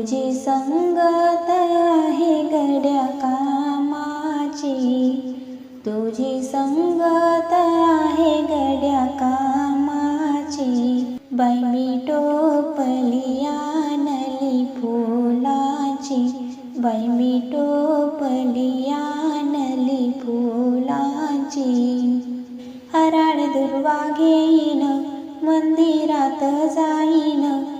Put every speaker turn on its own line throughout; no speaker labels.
तुझी संगत आहे गड्या कामाची. तुझी संगत आहे गड्या कामाची. बाई मी टोपली आणली फुलाची. बाई मी टोपली आणली फुलाची. हराळ दुर्वा घेईन मंदिरात जाईन.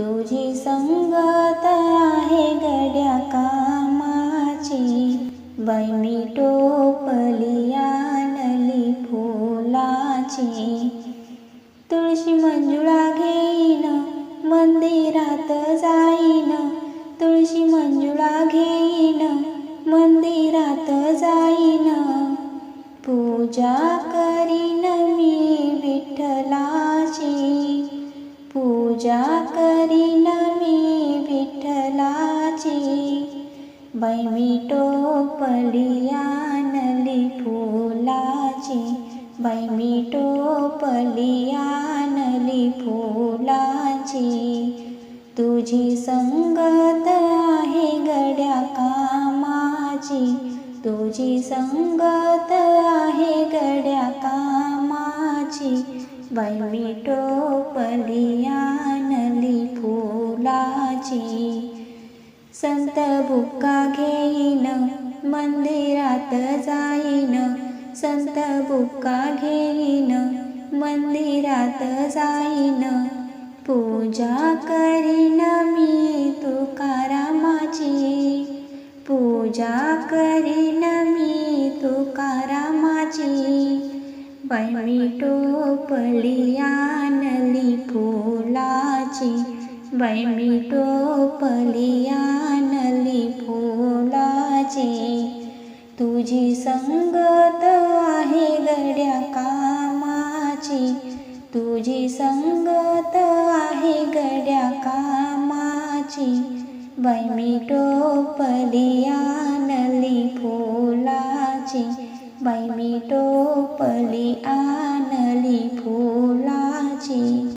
तुझी संगत आहे गड्या कामाची. बाई मी टोपली आणली फुलाची. तुळशी मंजुळा घेईन मंदिरात जाईन. तुळशी मंजुळा घेईन मंदिरात जाईन. पूजा करीन मी विठ्ठलाची. पूजा कर विठ्ठलाची बाई फुलाची बाई मी फुलाची. तुझी संगत आहे गड्या कामाची तुझी संगत आहे गड्या कामाची. बाई मी फुलाची संत बुक्का घेईन मंदिरात जाईन. संत बुक्का घेईन मंदिरात जाईन. पूजा करीन मी तुकारामाची. पूजा करीन मी तुकारामाची. मी टोपली आणली फुलाची बाई मी टोपली नली फुलाची. तुझी संगत आहे गड्या कामाची. तुझी संगत आहे गड्या कामाची. बाई मी टोपली आणली फुलाची. बाई मी टोपली आण